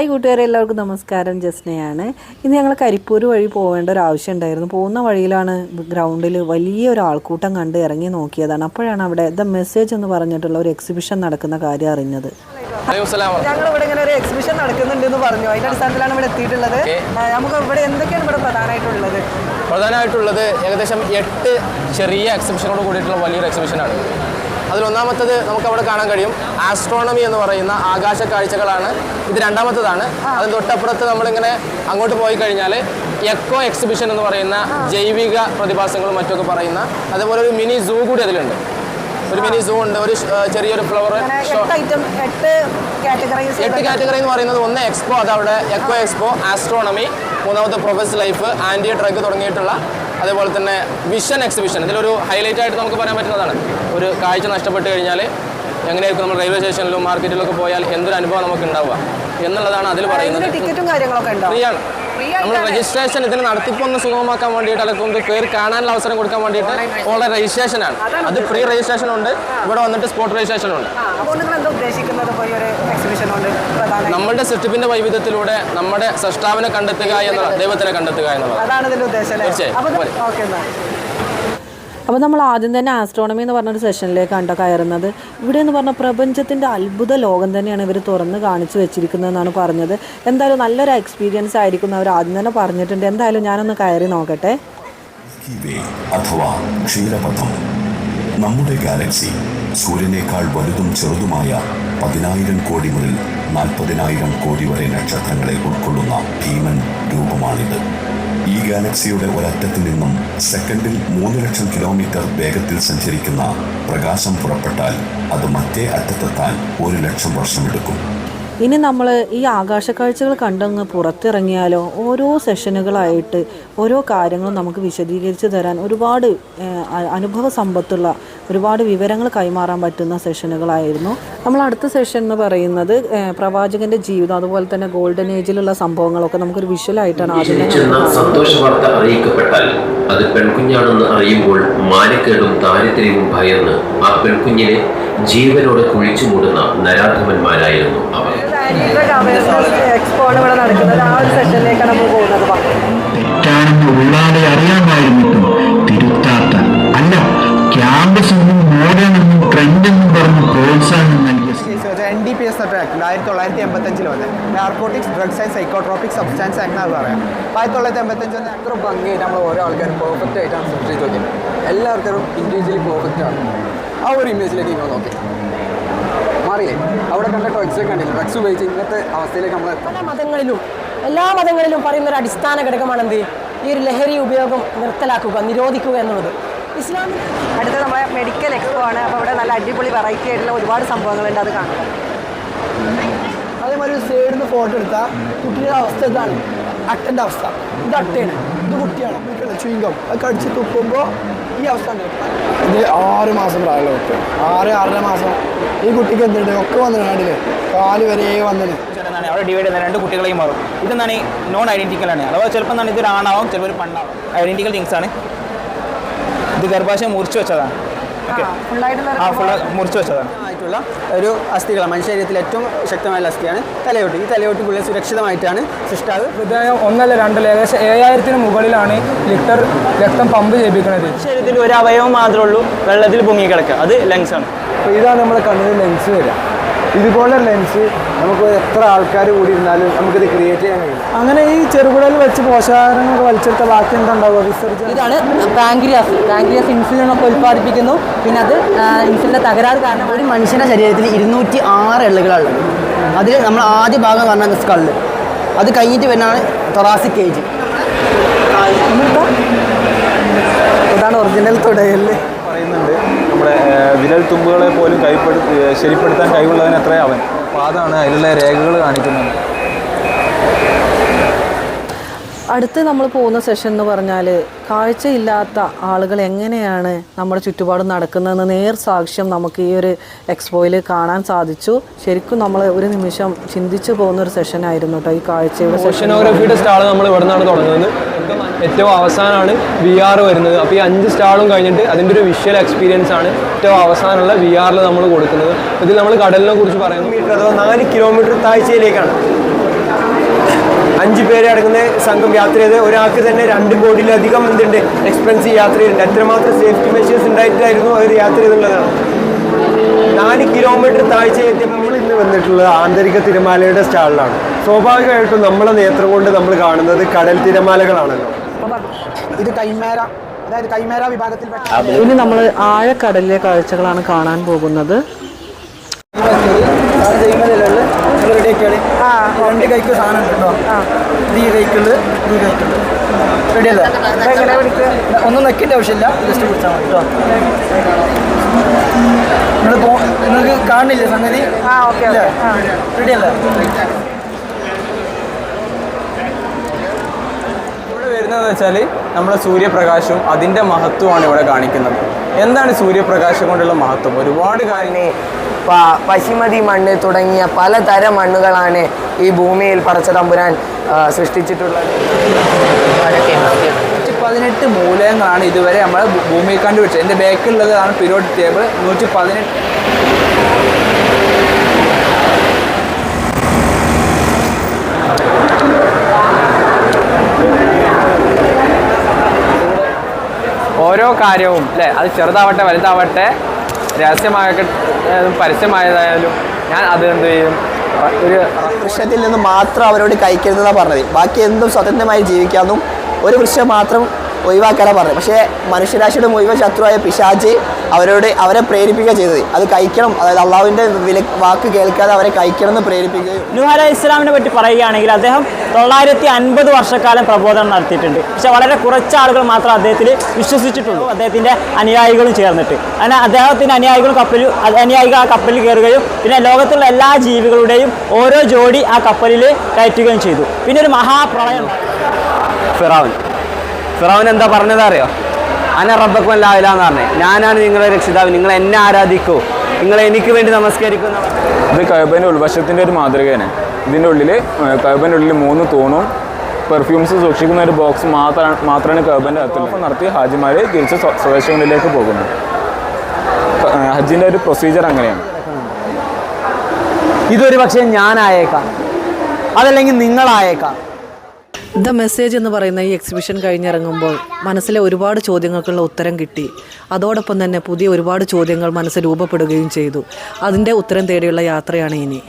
Hi കൂട്ടുകാരെ എല്ലാവർക്കും നമസ്കാരം. ജസ്നയാണ്. ഇന്ന് ഞങ്ങൾ കരിപ്പൂർ വഴി പോകേണ്ട ഒരു ആവശ്യം ഉണ്ടായിരുന്നു. പോകുന്ന വഴിയിലാണ് ഗ്രൗണ്ടിൽ വലിയ ഒരു ആൾക്കൂട്ടം കണ്ട് ഇറങ്ങി നോക്കിയതാണ്. അപ്പോഴാണ് അവിടെ ദ മെസ്സേജ് എന്ന് പറഞ്ഞിട്ടുള്ള ഒരു എക്സിബിഷൻ നടക്കുന്ന കാര്യം അറിഞ്ഞത്. ഞങ്ങൾ ഇവിടെ ഇങ്ങനെ ഒരു എക്സിബിഷൻ നടക്കുന്നുണ്ട് എന്ന് പറഞ്ഞു. അതിന്റെ അടിസ്ഥാനത്തിലാണ് ഇവിടെ എത്തിയിട്ടുള്ളത്. നമുക്ക് ഇവിടെ എന്തൊക്കെയാണ് ഇവിടെ പ്രധാനമായിട്ടുള്ളത്? പ്രധാനമായിട്ടുള്ളത് ഏകദേശം എട്ട് ചെറിയ എക്സിബിഷനോട് കൂടിയിട്ടുള്ള വലിയൊരു എക്സിബിഷനാണ് അതിലൊന്നാമത്തത് നമുക്ക് അവിടെ കാണാൻ കഴിയും. ആസ്ട്രോണമി എന്ന് പറയുന്ന ആകാശ കാഴ്ചകളാണ്. ഇത് രണ്ടാമത്തതാണ്. അതിന് തൊട്ടപ്പുറത്ത് നമ്മളിങ്ങനെ അങ്ങോട്ട് പോയി കഴിഞ്ഞാൽ എക്കോ എക്സിബിഷൻ എന്ന് പറയുന്ന ജൈവിക പ്രതിഭാസങ്ങളും മറ്റൊക്കെ പറയുന്ന അതേപോലെ ഒരു മിനി സൂ കൂടി അതിലുണ്ട്. ഒരു മിനി സൂ ഉണ്ട്. ഒരു ചെറിയൊരു ഫ്ലവർ എട്ട് കാറ്റഗറി എന്ന് പറയുന്നത് ഒന്ന് എക്സ്പോ അതവിടെ എക്കോ എക്സ്പോ ആസ്ട്രോണമി മൂന്നാമത്തെ പ്രൊഫസ് ലൈഫ് ആന്റി ഡ്രഗ് തുടങ്ങിയിട്ടുള്ള അതേപോലെ തന്നെ വിഷൻ എക്സിബിഷൻ ഇതിലൊരു ഹൈലൈറ്റ് ആയിട്ട് നമുക്ക് പറയാൻ പറ്റുന്നതാണ്. ഒരു കാഴ്ച നഷ്ടപ്പെട്ട് കഴിഞ്ഞാൽ എങ്ങനെയായിരിക്കും നമ്മൾ റെയിൽവേ സ്റ്റേഷനിലും മാർക്കറ്റിലൊക്കെ പോയാൽ എന്തൊരു അനുഭവം നമുക്ക് ഉണ്ടാവുക എന്നുള്ളതാണ് അതിൽ പറയുന്നത്. ടിക്കറ്റും കാര്യങ്ങളൊക്കെ ഫ്രീ ആണ് നമ്മൾ രജിസ്ട്രേഷൻ ഇതിന് നടത്തിപ്പൊന്ന് സുഗമമാക്കാൻ വേണ്ടിയിട്ട് അല്ലെങ്കിൽ കയറി കാണാനുള്ള അവസരം കൊടുക്കാൻ വേണ്ടിയിട്ട് ഓൺലൈൻ രജിസ്ട്രേഷൻ ആണ്. അത് ഫ്രീ രജിസ്ട്രേഷൻ ഉണ്ട്. ഇവിടെ വന്നിട്ട് സ്പോട്ട് രജിസ്ട്രേഷൻ ഉണ്ട്. നമ്മളുടെ സൃഷ്ടിപ്പിന്റെ വൈവിധ്യത്തിലൂടെ നമ്മുടെ സൃഷ്ടാവിനെ കണ്ടെത്തുക എന്നുള്ള ദൈവത്തിനെ കണ്ടെത്തുക എന്നുള്ളത് തീർച്ചയായും. അപ്പോൾ നമ്മൾ ആദ്യം തന്നെ ആസ്ട്രോണമി എന്ന് പറഞ്ഞൊരു സെഷനിലേക്കാണ് കേട്ടോ കയറുന്നത്. ഇവിടെ എന്ന് പറഞ്ഞാൽ പ്രപഞ്ചത്തിന്റെ അത്ഭുത ലോകം തന്നെയാണ് ഇവർ തുറന്ന് കാണിച്ചു വെച്ചിരിക്കുന്നതെന്നാണ് പറഞ്ഞത്. എന്തായാലും നല്ലൊരു എക്സ്പീരിയൻസ് ആയിരിക്കും അവർ ആദ്യം തന്നെ പറഞ്ഞിട്ടുണ്ട്. എന്തായാലും ഞാനൊന്ന് കയറി നോക്കട്ടെ. നമ്മുടെ ഗാലക്സി സൂര്യനേക്കാൾ വലുതും ചെറുതുമായ പതിനായിരം കോടി മുതൽ നാൽപ്പതിനായിരം കോടി വരെ നക്ഷത്രങ്ങളെ ഉൾക്കൊള്ളുന്ന ഭീമൻ രൂപമാണിത്. ഈ ഗാലക്സിയുടെ ഒരറ്റത്തു നിന്നും സെക്കൻഡിൽ മൂന്ന് ലക്ഷം കിലോമീറ്റർ വേഗത്തിൽ സഞ്ചരിക്കുന്ന പ്രകാശം പുറപ്പെട്ടാൽ അത് മറ്റേ അറ്റത്തെത്താൻ ഒരു ലക്ഷം വർഷമെടുക്കും. ഇനി നമ്മൾ ഈ ആകാശ കാഴ്ചകൾ കണ്ടങ്ങ് പുറത്തിറങ്ങിയാലോ ഓരോ സെഷനുകളായിട്ട് ഓരോ കാര്യങ്ങളും നമുക്ക് വിശദീകരിച്ച് തരാൻ ഒരുപാട് അനുഭവ സമ്പത്തുള്ള ഒരുപാട് വിവരങ്ങൾ കൈമാറാൻ പറ്റുന്ന സെഷനുകളായിരുന്നു. നമ്മൾ അടുത്ത സെഷൻ എന്ന് പറയുന്നത് പ്രവാചകന്റെ ജീവിതം അതുപോലെ തന്നെ ഗോൾഡൻ ഏജിലുള്ള സംഭവങ്ങളൊക്കെ നമുക്കൊരു വിഷ്വലായിട്ടാണ് സന്തോഷ വാർത്ത അറിയിക്കപ്പെട്ടാൽ അത് പെൺകുഞ്ഞാണെന്ന് അറിയുമ്പോൾ മാനക്കേടും ദാരിദ്ര്യവും ഭയന്ന് ആ പെൺകുഞ്ഞിനെ ജീവനോടെ കുഴിച്ചു മൂടുന്ന നരാധമന്മാരായിരുന്നു അവർ. എക്സ്പോ ആണ് ഇവിടെ നടക്കുന്നത് ആ ഒരു സെഷനിലേക്കാണ് നമ്മൾ പോകുന്നത് തെറ്റാണെന്ന് ഉള്ളാതെ അറിയാമായിരുന്നിട്ടും അല്ല ക്യാമ്പസ് എന്നും മോഡേണെന്നും ട്രെൻഡെന്നും പറഞ്ഞ് പ്രോത്സാഹനം നൽകിയ N D P S act ആയിരത്തി തൊള്ളായിരത്തി എൺപത്തഞ്ചിൽ വന്ന്. Narcotics drugs and psychotropic substance act എന്ന് പറയാം ആയിരത്തി തൊള്ളായിരത്തി എൺപത്തഞ്ച് വന്ന് അത്ര ഭംഗിയായിട്ട് നമ്മൾ ഓരോ ആൾക്കാരും പെർഫെക്റ്റ് ആയിട്ടാണ് സൃഷ്ടിച്ച് നോക്കിയത് എല്ലാവർക്കും ഇൻഡിവിജ്വലി പെർഫെക്റ്റ് ആണ്. ആ ഒരു ഇമേജിലേക്ക് നിങ്ങൾ നോക്കി. മാറിയില്ലേ അവിടെ കണ്ട ഡ്രഗ്സ് കണ്ടില്ല? ഡ്രഗ്സ് ഉപയോഗിച്ച് ഇന്നത്തെ അവസ്ഥയിലേക്ക് നമ്മൾ പല മതങ്ങളിലും എല്ലാ മതങ്ങളിലും പറയുന്ന ഒരു അടിസ്ഥാന ഘടകമാണ് എന്ത് ഈ ഒരു ലഹരി ഉപയോഗം നിർത്തലാക്കുക നിരോധിക്കുക എന്നുള്ളത്. ഇസ്ലാമിൽ അടുത്ത നമ്മളെ മെഡിക്കൽ എക്സ്പോ ആണ്. അപ്പോൾ അവിടെ നല്ല അടിപൊളി വെറൈറ്റി ആയിട്ടുള്ള ഒരുപാട് സംഭവങ്ങളുണ്ട് അത് കാണാം. അതേമാതിരി ഒരു സൈഡിൽ നിന്ന് ഫോട്ടോ എടുത്താൽ കുട്ടിയുടെ അവസ്ഥ ഇതാണ്. അട്ടന്റെ അവസ്ഥ. ഇത് അട്ടയാണ്. ഇത് കുട്ടിയാണ്. ചുയിങ്കം അത് കടിച്ച് തുപ്പുമ്പോൾ ഈ അവസ്ഥ ഉണ്ട് ഇത് ആറ് മാസം പ്രായമുള്ള കുട്ടി. ആറ് ആറര മാസം. ഈ കുട്ടിക്ക് എന്തുണ്ട്? ഒക്കെ വന്നിട്ട് നാട്ടിൽ കാൽ വരെ വന്നത് എന്താണ് അവിടെ ഡിവൈഡ് ചെയ്യുന്ന രണ്ട് കുട്ടികളെയും മാറും. ഇതെന്താണ്? നോൺ ഐഡന്റിക്കൽ ആണ്. അഥവാ ചിലപ്പോൾ എന്താണ്? ഇതൊരു ആണാവും ചിലപ്പോൾ ഒരു പണ്ണാവും. ഐഡന്റിക്കൽ തിങ്സ് ആണ്. ഇത് ഗർഭാശയം മുറിച്ച് വെച്ചതാണ്. ആ ഫുള്ള് മുറിച്ച് വെച്ചതാണ്. ആയിട്ടുള്ള ഒരു അസ്ഥികളാണ്. മനുഷ്യ ശരീരത്തിൽ ഏറ്റവും ശക്തമായ അസ്ഥിയാണ് തലയോട്ടി. ഈ തലയോട്ടിക്കുള്ളിൽ സുരക്ഷിതമായിട്ടാണ് സൃഷ്ടാവ്. ഹൃദയം ഒന്നല്ല രണ്ടല്ല ഏകദേശം ഏഴായിരത്തിന് മുകളിലാണ് ലിറ്റർ രക്തം പമ്പ് ചെയ്യിപ്പിക്കുന്നത്. ശരീരത്തിൽ ഒരു അവയവം മാത്രമേ ഉള്ളൂ വെള്ളത്തിൽ പൊങ്ങി കിടക്കുക. അത് ലങ്സ് ആണ്. അപ്പോൾ ഇതാണ് നമ്മുടെ കണ്ണിന് ലെൻസ് വരിക. ഇതുപോലെ ലെൻസ് നമുക്ക് എത്ര ആൾക്കാർ കൂടി ഇരുന്നാലും നമുക്കിത് ക്രിയേറ്റ് ചെയ്യാൻ കഴിയും. അങ്ങനെ ഈ ചെറുകുടലിൽ വെച്ച് പോഷകാഹാരങ്ങൾ വലിച്ചെടുത്ത ബാക്കി എന്താ ഉണ്ടാവുക വിസർജനം ഇതാണ് പാങ്ക്രിയാസ് പാങ്ക്രിയാസ് ഇൻസുലിൻ ഒക്കെ ഉൽപ്പാദിപ്പിക്കുന്നു. പിന്നെ അത് ഇൻസുലിന്റെ തകരാറ് കാരണം ഒരു മനുഷ്യന്റെ ശരീരത്തിൽ ഇരുന്നൂറ്റി ആറ് എള്ളുകളാണ് അതിൽ നമ്മൾ ആദ്യ ഭാഗം പറഞ്ഞാൽ സ്കള്ള് അത് കഴിഞ്ഞിട്ട് വരുന്നതാണ് തൊറാസിക് കേജ് ഇതാണ് ഒറിജിനൽ തുടയല്ലേ തുമ്പുകളെ പോലും കൈപ്പെടുത്തി ശരിപ്പെടുത്താൻ കഴിവുള്ളവൻ അവൻ. അപ്പോൾ അതാണ് അതിലുള്ള രേഖകൾ കാണിക്കുന്നത്. അടുത്ത് നമ്മൾ പോകുന്ന സെഷൻ എന്ന് പറഞ്ഞാൽ കാഴ്ചയില്ലാത്ത ആളുകൾ എങ്ങനെയാണ് നമ്മുടെ ചുറ്റുപാടും നടക്കുന്നതെന്ന് നേർ സാക്ഷ്യം നമുക്ക് ഈ ഒരു എക്സ്പോയിൽ കാണാൻ സാധിച്ചു. ശരിക്കും നമ്മൾ ഒരു നിമിഷം ചിന്തിച്ചു പോകുന്ന ഒരു സെഷൻ ആയിരുന്നു കേട്ടോ ഈ കാഴ്ചയുടെ സെഷനോഗ്രഫിയുടെ സ്റ്റാൾ നമ്മൾ ഇവിടെ നിന്നാണ് തുടങ്ങുന്നത്. ഏറ്റവും അവസാനമാണ് വി ആർ വരുന്നത്. അപ്പോൾ ഈ അഞ്ച് സ്റ്റാളും കഴിഞ്ഞിട്ട് അതിന്റെ ഒരു വിഷ്വൽ എക്സ്പീരിയൻസ് ആണ് ഏറ്റവും അവസാനമുള്ള വി ആറിൽ നമ്മൾ കൊടുക്കുന്നത്. ഇതിൽ നമ്മൾ കടലിനെ കുറിച്ച് പറയുന്നു. അഥവാ നാല് കിലോമീറ്റർ താഴ്ചയിലേക്കാണ്. അഞ്ച് പേരെ അടങ്ങുന്ന സംഘം യാത്ര ചെയ്ത് ഒരാൾക്ക് തന്നെ രണ്ട് കോടിയിലധികം എന്തുണ്ട് എക്സ്പെൻസീവ് യാത്ര ചെയ്തിട്ടുണ്ട്. എത്രമാത്രം സേഫ്റ്റി മെഷേഴ്സ് ഉണ്ടായിട്ടായിരുന്നു അവർ യാത്ര ചെയ്തുള്ളതാണ് നാല് കിലോമീറ്റർ താഴ്ച എത്തിയപ്പോൾ നമ്മൾ ഇന്ന് വന്നിട്ടുള്ളത് ആന്തരിക തിരമാലയുടെ സ്റ്റാളിലാണ്. സ്വാഭാവികമായിട്ടും നമ്മളെ നേത്രം കൊണ്ട് നമ്മൾ കാണുന്നത് കടൽ തിരമാലകളാണല്ലോ. ഇത് കൈമേര അതായത് കൈമേര വിഭാഗത്തിൽ ഇനി നമ്മൾ ആഴക്കടലിലെ കാഴ്ചകളാണ് കാണാൻ പോകുന്നത്. രണ്ട് കൈക്ക് സാധനം ഉണ്ടോ? ഈ കൈക്കുള്ള ഈ കൈക്കുള്ള റെഡി അല്ലേ ഒന്നും നെക്കിന്റെ ആവശ്യമില്ല. ജസ്റ്റ് കുടിച്ചാൽ മതി കേട്ടോ. നിങ്ങൾ പോ നിങ്ങൾക്ക് കാണില്ല സംഗതി? ആ ഓക്കെ റെഡി അല്ലേ ഇവിടെ വരുന്നതെന്ന് വെച്ചാൽ നമ്മുടെ സൂര്യപ്രകാശവും അതിന്റെ മഹത്വമാണ് ഇവിടെ കാണിക്കുന്നത്. എന്താണ് സൂര്യപ്രകാശം കൊണ്ടുള്ള മഹത്വം? ഒരുപാട് കാര്യങ്ങൾ പശുമതി മണ്ണ് തുടങ്ങിയ പലതരം മണ്ണുകളാണ് ഈ ഭൂമിയിൽ പറച്ച തമ്പുരാൻ സൃഷ്ടിച്ചിട്ടുള്ളത്. നൂറ്റി പതിനെട്ട് മൂലകങ്ങളാണ് ഇതുവരെ നമ്മൾ ഭൂമിയിൽ കണ്ടുപിടിച്ചത്. എന്റെ ബാക്കിലുള്ളതാണ് പിരോഡ് ടേബിൾ നൂറ്റി പതിനെട്ട് ഓരോ കാര്യവും അല്ലേ? അത് ചെറുതാവട്ടെ വലുതാവട്ടെ രഹസ്യമാകട്ടെ ഏഹ് പരസ്യമായതായാലും ഞാൻ അത് എന്ത് ചെയ്യും? ഒരു വൃക്ഷത്തിൽ നിന്ന് മാത്രം അവരോട് കഴിക്കരുതെന്നാണ് പറഞ്ഞത്. ബാക്കി എന്തും സ്വതന്ത്രമായി ജീവിക്കാമെന്നും ഒരു വൃക്ഷം മാത്രം ഒഴിവാക്കാനാണ് പറഞ്ഞത്. പക്ഷേ മനുഷ്യരാശിയുടെ മുഴുവൻ ശത്രുവായ പിശാജ് അവരോട് അവരെ പ്രേരിപ്പിക്കുക ചെയ്തത്. അത് കഴിക്കണം. അതായത് അള്ളാഹുവിന്റെ വില വാക്ക് കേൾക്കാതെ അവരെ കഴിക്കണം എന്ന് പ്രേരിപ്പിക്കുകയും നുഹാര ഇസ്ലാമിനെ പറ്റി പറയുകയാണെങ്കിൽ അദ്ദേഹം തൊള്ളായിരത്തി അൻപത് വർഷക്കാലം പ്രബോധനം നടത്തിയിട്ടുണ്ട്. പക്ഷെ വളരെ കുറച്ച് ആളുകൾ മാത്രം അദ്ദേഹത്തിൽ വിശ്വസിച്ചിട്ടുള്ളൂ. അദ്ദേഹത്തിന്റെ അനുയായികളും ചേർന്നിട്ട്. അങ്ങനെ അദ്ദേഹത്തിന്റെ അനുയായികളും കപ്പലിൽ അനുയായികൾ ആ കപ്പലിൽ കയറുകയും പിന്നെ ലോകത്തുള്ള എല്ലാ ജീവികളുടെയും ഓരോ ജോഡി ആ കപ്പലിൽ കയറ്റുകയും ചെയ്തു. പിന്നെ ഒരു മഹാപ്രളയം ഫിറാവൻ. ഫിറാവൻ എന്താ പറഞ്ഞത് അറിയോ? അന റബ്ബക്കും ലാവില എന്ന് പറഞ്ഞു. ഞാനാണ് നിങ്ങളുടെ രക്ഷിതാവ്. നിങ്ങൾ എന്നെ ആരാധിക്കൂ. നിങ്ങൾ എനിക്ക് വേണ്ടി നമസ്കരിക്കുന്ന. ഇത് കഴിവന്റെ ഉൾവശത്തിന്റെ ഒരു മാതൃകയാണ്. ഇതിന്റെ ഉള്ളിൽ കഴിവന്റെ ഉള്ളിൽ മൂന്ന് തൂണും പെർഫ്യൂംസ് സൂക്ഷിക്കുന്ന ഒരു ബോക്സ് മാത്രമാണ് മാത്രമാണ് കൈബന്റെ അകത്തുള്ളത്. നടത്തി ഹാജിമാർ തിരിച്ച് സ്വ- സ്വദേശങ്ങളിലേക്ക് പോകുന്നു. ഏഹ് ഹജ്ജിന്റെ ഒരു പ്രൊസീജിയർ അങ്ങനെയാണ്. ഇതൊരു പക്ഷേ ഞാനായേക്കാം. അതല്ലെങ്കിൽ നിങ്ങളായേക്കാം. ദ മെസ്സേജ് എന്ന് പറയുന്ന ഈ എക്സിബിഷൻ കഴിഞ്ഞിറങ്ങുമ്പോൾ മനസ്സിലെ ഒരുപാട് ചോദ്യങ്ങൾക്കുള്ള ഉത്തരം കിട്ടി. അതോടൊപ്പം തന്നെ പുതിയ ഒരുപാട് ചോദ്യങ്ങൾ മനസ്സ് രൂപപ്പെടുകയും ചെയ്തു. അതിന്റെ ഉത്തരം തേടിയുള്ള യാത്രയാണ് ഇനി.